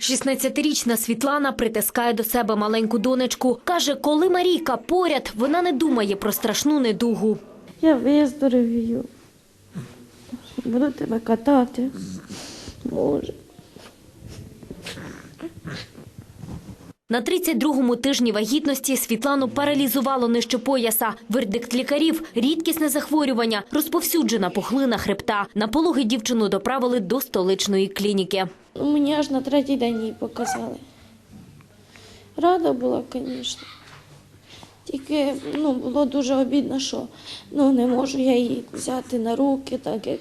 16-річна Світлана притискає до себе маленьку донечку. Каже, коли Марійка поряд, вона не думає про страшну недугу. Я виздоровію. Буду тебе катати. Боже. На 32-му тижні вагітності Світлану паралізувало нижче пояса. Вердикт лікарів – рідкісне захворювання, розповсюджена пухлина хребта. На пологи дівчину доправили до столичної клініки. Мені аж на третій день її показали. Рада була, звісно. Тільки ну, було дуже обідно, що ну, не можу я її взяти на руки, так як,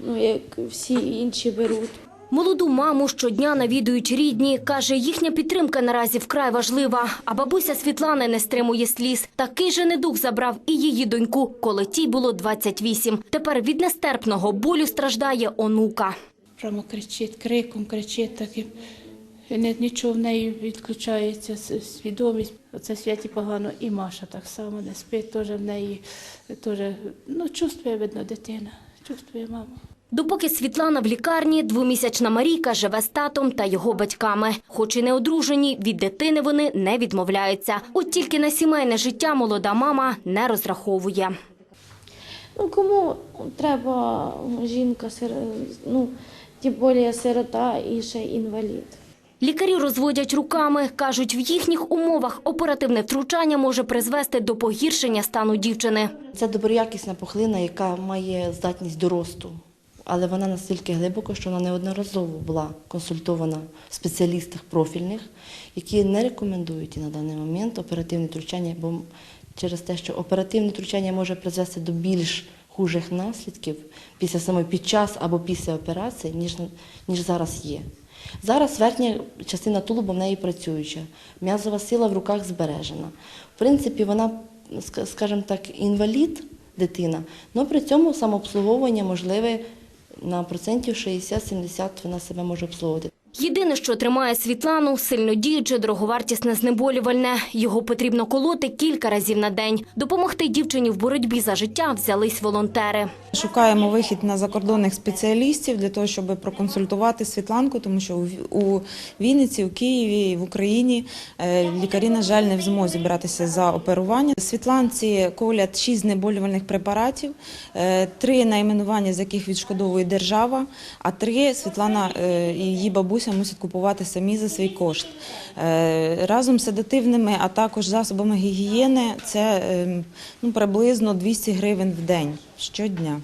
ну, як всі інші беруть. Молоду маму щодня навідують рідні. Каже, їхня підтримка наразі вкрай важлива. А бабуся Світлани не стримує сліз. Такий же недух забрав і її доньку, коли тій було 28. Тепер від нестерпного болю страждає онука. Прямо кричить, криком кричить таким. Нічого в неї відключається свідомість. Оце святі погано. І Маша так само не спить, теж в неї теж, ну, чувствує, видно, дитина, чувствує маму. Допоки Світлана в лікарні, двомісячна Марійка живе з татом та його батьками. Хоч і не одружені, від дитини вони не відмовляються. От тільки на сімейне життя молода мама не розраховує. Ну, кому треба жінка, ну, тим більше сирота і ще інвалід. Лікарі розводять руками. Кажуть, в їхніх умовах оперативне втручання може призвести до погіршення стану дівчини. Це доброякісна пухлина, яка має здатність до росту. Але вона настільки глибоко, що вона неодноразово була консультована в спеціалістах профільних, які не рекомендують на даний момент оперативне втручання, бо через те, що оперативне втручання може призвести до більш хужих наслідків після самої під час або після операції, ніж, ніж зараз є. Зараз верхня частина тулуба в неї працююча, м'язова сила в руках збережена. В принципі, вона, ска- скажімо так, інвалід, дитина, але при цьому самообслуговування можливе на процентів 60-70 вона себе може обслуговувати. Єдине, що тримає Світлану, сильно діюче дороговартісне знеболювальне. Його потрібно колоти кілька разів на день. Допомогти дівчині в боротьбі за життя взялись волонтери. Шукаємо вихід на закордонних спеціалістів для того, щоб проконсультувати Світланку, тому що у Вінниці, у Києві, в Україні е, лікарі, на жаль, не в змозі братися за оперування. Світланці колять шість знеболювальних препаратів, е, три найменування з яких відшкодовує держава, а три Світлана е, і її бабуся мусять купувати самі за свій кошт. Е, Разом з седативними, а також засобами гігієни це е, ну, приблизно 200 гривень в день щодня.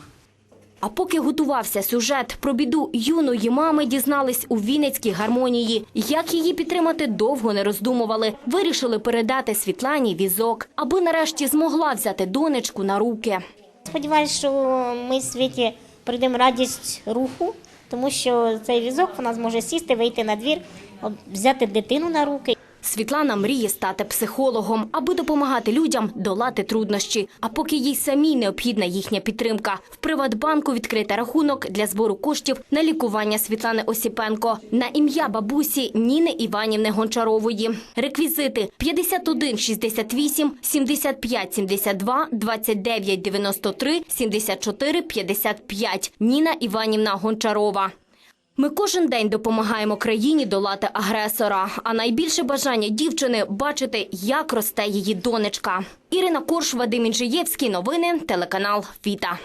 А поки готувався сюжет про біду юної мами, дізнались у Вінницькій гармонії. Як її підтримати, довго не роздумували. Вирішили передати Світлані візок, аби нарешті змогла взяти донечку на руки. Сподіваюсь, що ми світі прийдемо радість руху, тому що цей візок вона зможе сісти, вийти на двір, взяти дитину на руки. Світлана мріє стати психологом, аби допомагати людям долати труднощі. А поки їй самій необхідна їхня підтримка. В Приватбанку відкрити рахунок для збору коштів на лікування Світлани Осіпенко на ім'я бабусі Ніни Іванівни Гончарової. Реквізити 51 68 75 72 29 93 74 55. Ніна Іванівна Гончарова. Ми кожен день допомагаємо країні долати агресора. А найбільше бажання дівчини бачити, як росте її донечка. Ірина Корш, Вадим Інжиєвський. Новини. Телеканал Віта.